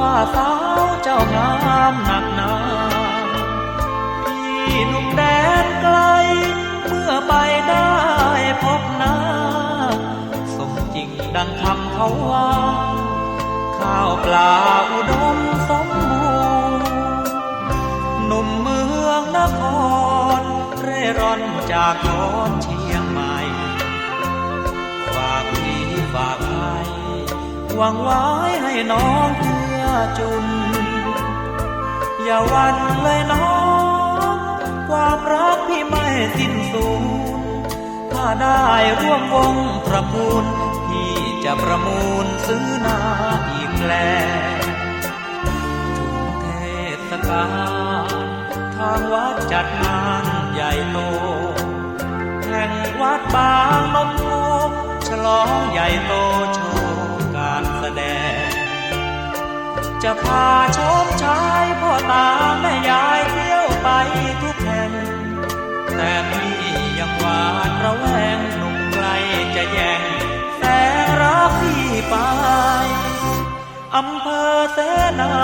ว่าสาวเจ้างามหนักหนาพี่หนุ่มแดนไกล เมื่อไปได้พบหน้าสมจริงดังคำเขาว่า ข้าวปลาอุดมสมบูรณ์หนุ่มเมืองนคร เร่ร่อนจากนอนเชียงใหม่ ฝากพี่ฝากไว้หวังไว้ให้น้องเพื่อ จุน อย่าวันเลยน้องความรักพี่ไม่สิ้นสูญถ้าได้ร่วมวงประมูลพี่จะประมูลซื้อนาอีกแลถึงเทศกาลทางวัดจัดงานใหญ่โต แห่งวัดบางนมโพฉลองใหญ่โตโช จะพาชมชายพ่อตาแม่ยายเที่ยวไปทุกแห่ง แต่พี่ยังหวาดระแวงหนุ่มไกลจะแย่งแสงรักพี่ไปอำเภอเสนา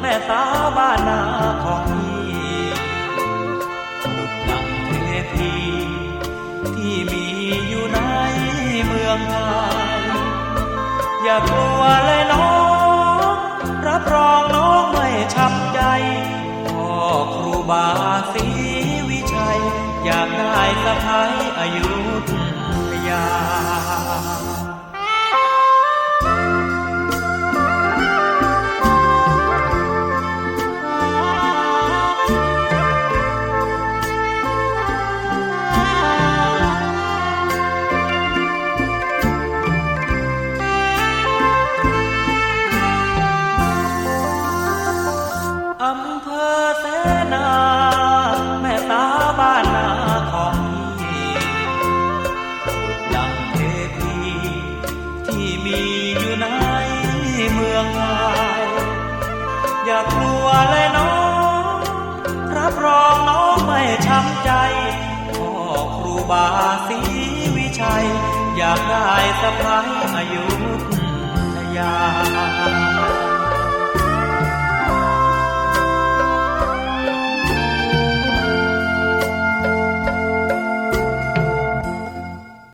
แม่สาวบ้านนาของพี่ดุดดังเทพีที่มีอยู่ในเมืองไทยอย่ากลัว บาศรีวิชัย อยากได้สะพ้ายอายุทยา อย่ากลัวเลยน้อง รับรองน้องไม่ช้ำใจพ่อครูบาศรีวิชัย อยากได้สะพ้ายอายุทยา